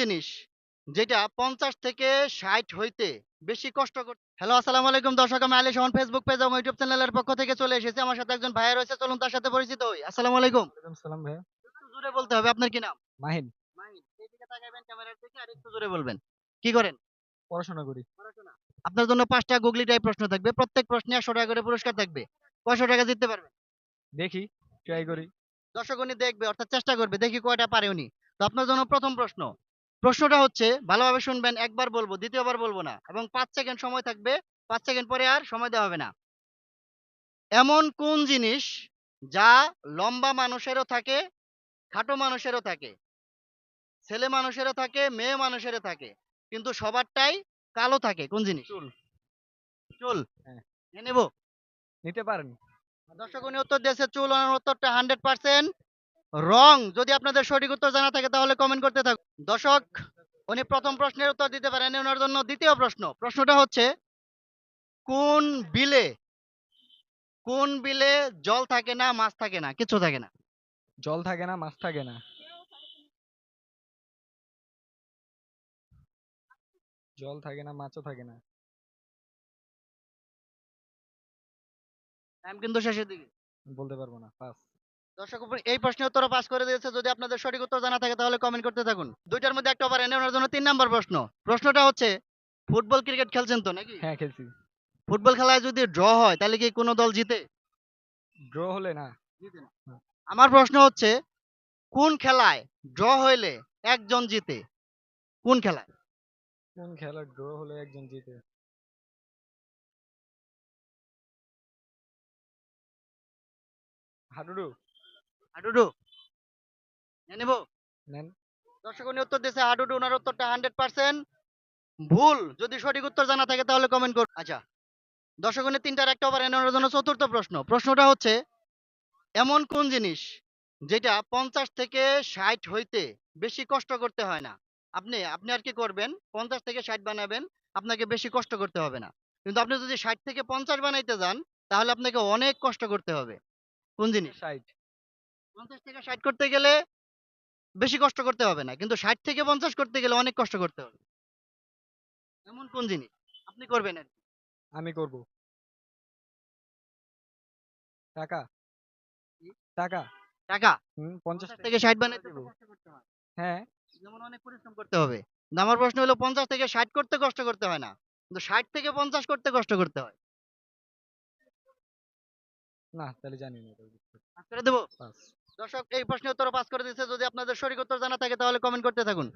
জিনিস যেটা পঞ্চাশ থেকে ষাট হইতে বেশি কষ্ট করতে হ্যালো আসসালামু আলাইকুম দর্শক আমি আলী সোহন ফেসবুক পেজ এবং ইউটিউব চ্যানেলের পক্ষ থেকে চলে এসেছি। আমার সাথে একজন ভাইয়া রয়েছে চলুন তার সাথে পরিচিত হই। আসসালামু আলাইকুম। সালাম ভাইয়া। একটু জোরে বলতে হবে আপনার কি নাম? মাহিন। মাহিন এইদিকে তাকাবেন ক্যামেরার দিকে আর একটু জোরে বলবেন। কি করেন? পড়াশোনা করি। পড়াশোনা। আপনার জন্য পাঁচটা গুগলি টাইপ প্রশ্ন থাকবে। প্রত্যেক প্রশ্নে একশো টাকা করে পুরস্কার থাকবে। কয়শো টাকা জিততে পারবেন? দেখি ট্রাই করি। দর্শক উনি দেখবে অর্থাৎ চেষ্টা করবে। দেখি কয়টা পারে উনি। তো আপনার জন্য প্রথম প্রশ্ন প্রশ্নটা হচ্ছে ভালোভাবে শুনবেন একবার বলব দ্বিতীয়বার বলব না এবং পাঁচ সেকেন্ড সময় থাকবে পাঁচ সেকেন্ড পরে আর সময় দেওয়া হবে না। এমন কোন জিনিস যা লম্বা মানুষেরও থাকে খাটো মানুষেরও থাকে ছেলে মানুষেরও থাকে মেয়ে মানুষেরও থাকে কিন্তু সবারটাই কালো থাকে? কোন জিনিস? চুল। চুল। হ্যাঁ। নিতে পারেন। দর্শক উনি উত্তর দিয়েছে চুল ওনার উত্তরটা হান্ড্রেড পার্সেন্ট রং। যদি আপনাদের সঠিক উত্তর জানা থাকে তাহলে কমেন্ট করতে থাকুন। দর্শক উনি প্রথম প্রশ্নের উত্তর দিতে পারেন ওনার জন্য দ্বিতীয় প্রশ্ন। প্রশ্নটা হচ্ছে কোন বিলে কোন বিলে জল থাকে না মাছ থাকে না? কিছু থাকে না। জল থাকে না মাছ থাকে না। জল থাকে না মাছও থাকে না। টাইম কিন্তু শেষের দিকে। বলতে পারব না পাস দর্শক এই প্রশ্নের উত্তর পাস করে দিয়েছে। যদি আপনাদের সঠিক উত্তর জানা থাকে তাহলে কমেন্ট করতে থাকুন। দুইটার মধ্যে একটা পারেন ওনার জন্য তিন নাম্বার প্রশ্ন। প্রশ্নটা হচ্ছে ফুটবল ক্রিকেট খেলছেন তো নাকি? হ্যাঁ খেলছি। ফুটবল খেলায় যদি ড্র হয় তাহলে কি কোনো দল জিতে? ড্র হলে না। আমার প্রশ্ন হচ্ছে কোন খেলায় ড্র হইলে একজন জিতে? কোন খেলায়? কোন খেলা ড্র হলে একজন জিতে? হাডুডু। হাডুডু। নেব? নেন। দর্শক উনি উত্তর দিয়েছে হাডুডু ওনার উত্তরটা হান্ড্রেড পার্সেন্ট ভুল। যদি সঠিক উত্তর জানা থাকে তাহলে কমেন্ট করুন। আচ্ছা দর্শক উনি তিনটার একটা ওভার এনার জন্য চতুর্থ প্রশ্ন। প্রশ্নটা হচ্ছে এমন কোন জিনিস যেটা পঞ্চাশ থেকে ষাট হইতে বেশি কষ্ট করতে হয় না? আপনি আপনি আর কি করবেন? পঞ্চাশ থেকে ষাট বানাবেন আপনাকে বেশি কষ্ট করতে হবে না। কিন্তু আপনি যদি ষাট থেকে পঞ্চাশ বানাইতে যান তাহলে আপনাকে অনেক কষ্ট করতে হবে। কোন জিনিস? সাইড পঞ্চাশ থেকে ষাট করতে গেলে বেশি কষ্ট করতে হবে না। কিন্তু ষাট থেকে পঞ্চাশ করতে গেলে অনেক কষ্ট করতে হবে। এমন কোন জিনিস? আপনি করবেন আর আমি করব। টাকা? টাকা? টাকা? পঞ্চাশ থেকে ষাট বানাইতে হয়। যেমন অনেক পরিশ্রম করতে হবে। আমার প্রশ্ন হলো পঞ্চাশ থেকে ষাট করতে কষ্ট করতে হয় না। কিন্তু ষাট থেকে পঞ্চাশ করতে কষ্ট করতে হয়। না তাহলে জানি না। করে দেবো? দর্শক, এই প্রশ্নের উত্তর পাস করে দিচ্ছে যদি আপনাদের সঠিক উত্তর জানা থাকে, তাহলে কমেন্ট করতে থাকুন।